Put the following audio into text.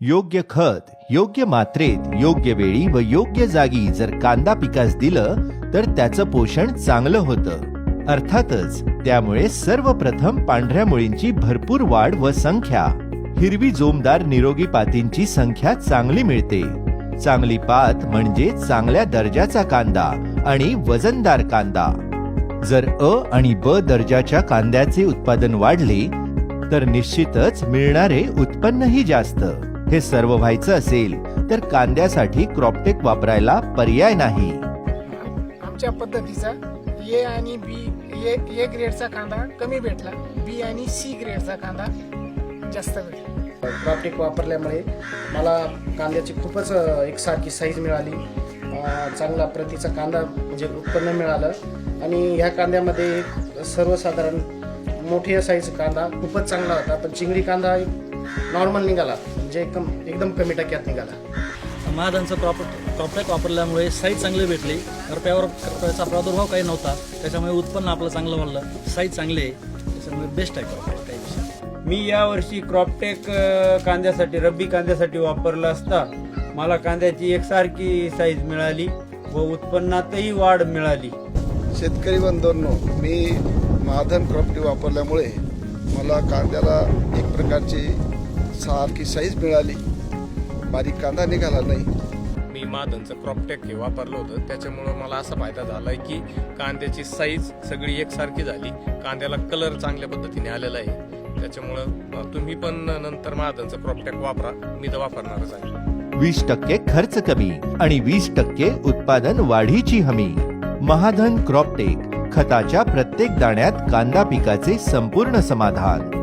योग्य खत योग्य मात्रेत योग्य वेळी व योग्य जागी जर कांदा पिकास दिलं तर त्याचं पोषण चांगलं होतं. अर्थातच त्यामुळे सर्वप्रथम पांढऱ्या मुळींची भरपूर वाढ व संख्या. हिरवी जोमदार निरोगी पातींची संख्या चांगली मिळते. चांगली पात म्हणजे चांगल्या दर्जाचा कांदा आणि वजनदार कांदा. जर अ आणि ब दर्जाच्या कांद्याचे उत्पादन वाढले तर निश्चितच मिळणारे उत्पन्नही जास्त. हे सर्व व्हायचं असेल तर कांद्यासाठी क्रॉपटेक वापरायला पर्याय नाही. आमच्या पद्धतीचा ए आणि बी ए ए ग्रेडचा कांदा कमी भेटला बी आणि सी ग्रेडचा कांदा जास्त भेटला. क्रॉपटेक वापरल्यामुळे मला कांद्याची खूपच एकसारखी साईज मिळाली. चांगला प्रतीचा कांदा म्हणजे उत्पन्न मिळालं. आणि ह्या कांद्यामध्ये सर्वसाधारण मोठ्या साईज कांदा खूपच चांगला होता. पण चिंगडी कांदा नॉर्मल निघाला. म्हणजे एकदम एकदम कमी टक्क्यात निघाला. महादांचं प्रॉपर क्रॉपटॅक वापरल्यामुळे साईज चांगली भेटली. करप्यावर करप्याचा प्रादुर्भाव काही नव्हता. त्याच्यामुळे उत्पन्न आपलं चांगलं वाढलं. साईज चांगली आहे. त्याच्यामुळे बेस्ट आहे क्रॉपटॅक काही विषय मी यावर्षी क्रॉपटेक कांद्यासाठी रब्बी कांद्यासाठी वापरलं असता मला कांद्याची एकसारखी साईज मिळाली व उत्पन्नातही वाढ मिळाली. शेतकरी बंधूंनो मी महाधन क्रॉपटी वापरल्यामुळे मला कांद्याला एक प्रकारची सारखी साईज मिळाली. बारीक कांदा निघाला नाही. मी मादनचं क्रॉपटेक हे वापरलं होतं. त्याच्यामुळं मला असा फायदा झाला आहे की कांद्याची साईज सगळी एकसारखी झाली. कांद्याला कलर चांगल्या पद्धतीने आलेला आहे. त्याच्यामुळं तुम्ही पण नंतर मादनचं क्रॉपटेक वापरा. मी तर वापरणारच आहे. वीस टक्के खर्च कमी आणि वीस टक्के उत्पादन वाढीची हमी. महाधन क्रॉपटेक खताच्या प्रत्येक दाण्यात कांदा पिकाचे संपूर्ण समाधान.